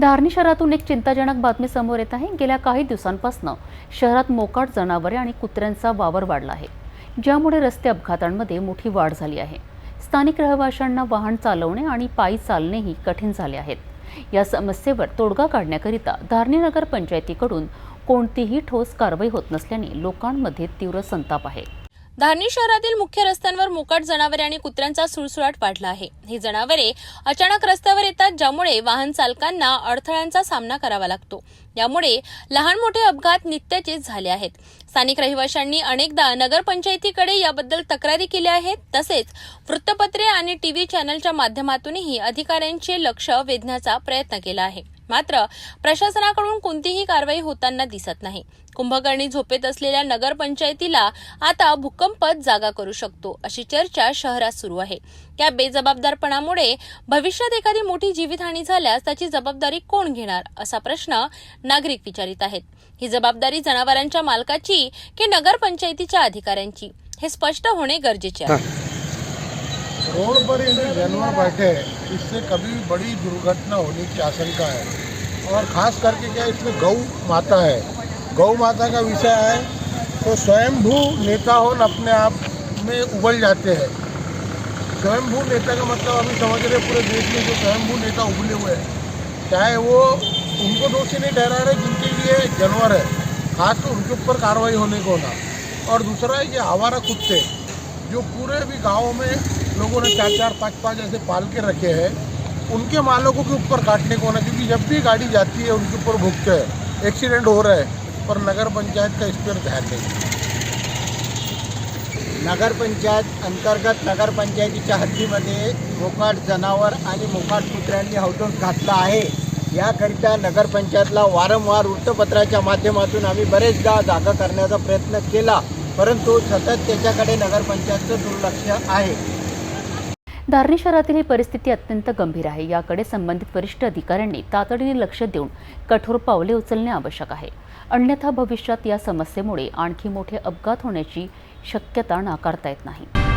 धारणी शहरातून एक चिंताजनक बातमी समोर येत आहे. गेल्या काही दिवसांपासून शहरात मोकाट जनावरे आणि कुत्र्यांचा वावर वाढला आहे. ज्यामुळे रस्ते अपघातांमध्ये मोठी वाढ झाली आहे. स्थानिक रहिवाशांना वाहन चालवणे आणि पायी चालणेही कठीण झाले आहेत. या समस्येवर तोडगा काढण्याकरिता धारणी नगर पंचायतीकडून कोणतीही ठोस कारवाई होत नसल्याने लोकांमध्ये तीव्र संताप आहे. धारणी शहरातील मुख्य रस्त्यांवर मोकाट जनावरे आणि कुत्र्यांचा सुळसुळाट वाढला आहे. ही जनावरे अचानक रस्त्यावर येतात ज्यामुळे वाहन चालकांना अडथळ्यांचा सामना करावा लागतो. यामुळे लहान मोठे अपघात नित्याचेच झाले आहेत. स्थानिक रहिवाशांनी अनेकदा नगरपंचायतीकडे याबद्दल तक्रारी केल्या आहेत तसेच वृत्तपत्रे आणि टीव्ही चॅनलच्या माध्यमातूनही अधिकाऱ्यांचे लक्ष वेधण्याचा प्रयत्न केला आहे. मात्र प्रशासनाकडून कोणतीही कारवाई होताना दिसत नाही. कुंभकर्णी झोपेत असलेल्या नगरपंचायतीला आता भूकंपच जागा करू शकतो अशी चर्चा शहरात सुरू आहे. त्या बेजबाबदारपणामुळे भविष्यात एखादी मोठी जीवितहानी झाल्यास त्याची जबाबदारी कोण घेणार असा प्रश्न नागरिक विचारित आहेत. ही जबाबदारी जनावरांच्या मालकाची की नगरपंचायतीच्या अधिकाऱ्यांची हे स्पष्ट होणे गरजेचे आहे. रोड पर ये जो जानवर बैठे इससे कभी भी बड़ी दुर्घटना होने की आशंका है। और ख़ास करके क्या इसमें गौ माता है। गौ माता का विषय है तो स्वयंभू नेता हो अपने आप में उबल जाते हैं। स्वयंभू नेता का मतलब अभी समझ रहे पूरे देश में जो स्वयंभू नेता उबले हुए हैं। चाहे वो उनको दोषी नहीं ठहरा रहे, जिनके लिए जानवर है। खास तो उनके ऊपर कार्रवाई होने को ना। और दूसरा है कि आवारा कुत्ते, जो पूरे भी गाँव में लोगों ने चार चार पाँच पाँच ऐसे पाल के रखे हैं। उनके मालकों के ऊपर काटने को होना क्योंकि जब भी गाड़ी जाती है उनके ऊपर भुगते हैं। एक्सीडेंट हो रहा है पर नगर पंचायत का इस पर ध्यान नहीं। नगरपंचायत अंतर्गत नगरपंचायतीच्या हद्दीमध्ये मोकाट जनावर आणि मोकाट कुत्र्यांनी हौदोस घातला आहे. याकरिता नगरपंचायतला वारंवार वृत्तपत्राच्या माध्यमातून आम्ही बरेचदा जागा करण्याचा प्रयत्न केला परंतु सतत त्याच्याकडे नगरपंचायतचं दुर्लक्ष आहे. धारणी शहरातील ही परिस्थिती अत्यंत गंभीर आहे. याकडे संबंधित वरिष्ठ अधिकाऱ्यांनी तातडीने लक्ष देऊन कठोर पावले उचलणे आवश्यक आहे. अन्यथा भविष्यात या समस्येमुळे आणखी मोठे अपघात होण्याची शक्यता नाकारता येत नाही.